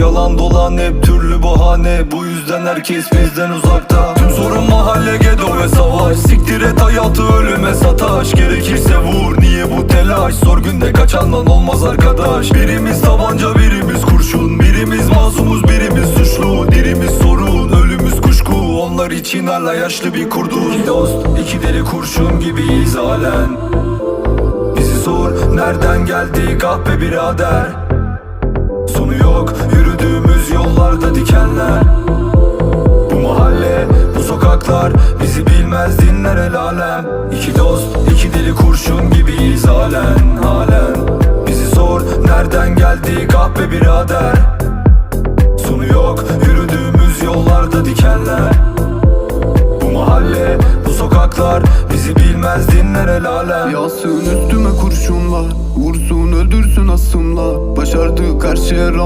yalan dolan hep türlü bahane. Bu yüzden herkes bizden uzakta. Tüm sorun mahalle gedo ve savaş. Siktir et hayatı ölüme sataş. Gerekirse vur niye bu telaş? Zor günde kaçandan olmaz arkadaş. Birimiz tabanca birimiz kurşun. Birimiz masumuz birimiz suçlu. Dirimiz sorun ölümüz kuşku. Onlar için hala yaşlı bir kurduz. İki dost iki deli kurşun gibiyiz halen. Bizi sor nereden geldik ah birader? Sonu yok sokaklar bizi bilmez dinler el alem. İki dost iki deli kurşun gibiyiz halen halen. Bizi sor nereden geldik ah birader? Sonu yok yürüdüğümüz yollarda dikenler. Bu mahalle bu sokaklar bizi bilmez dinler el alem. Yasın üstüme kurşunlar Vursun öldürsün asımla. Başardık her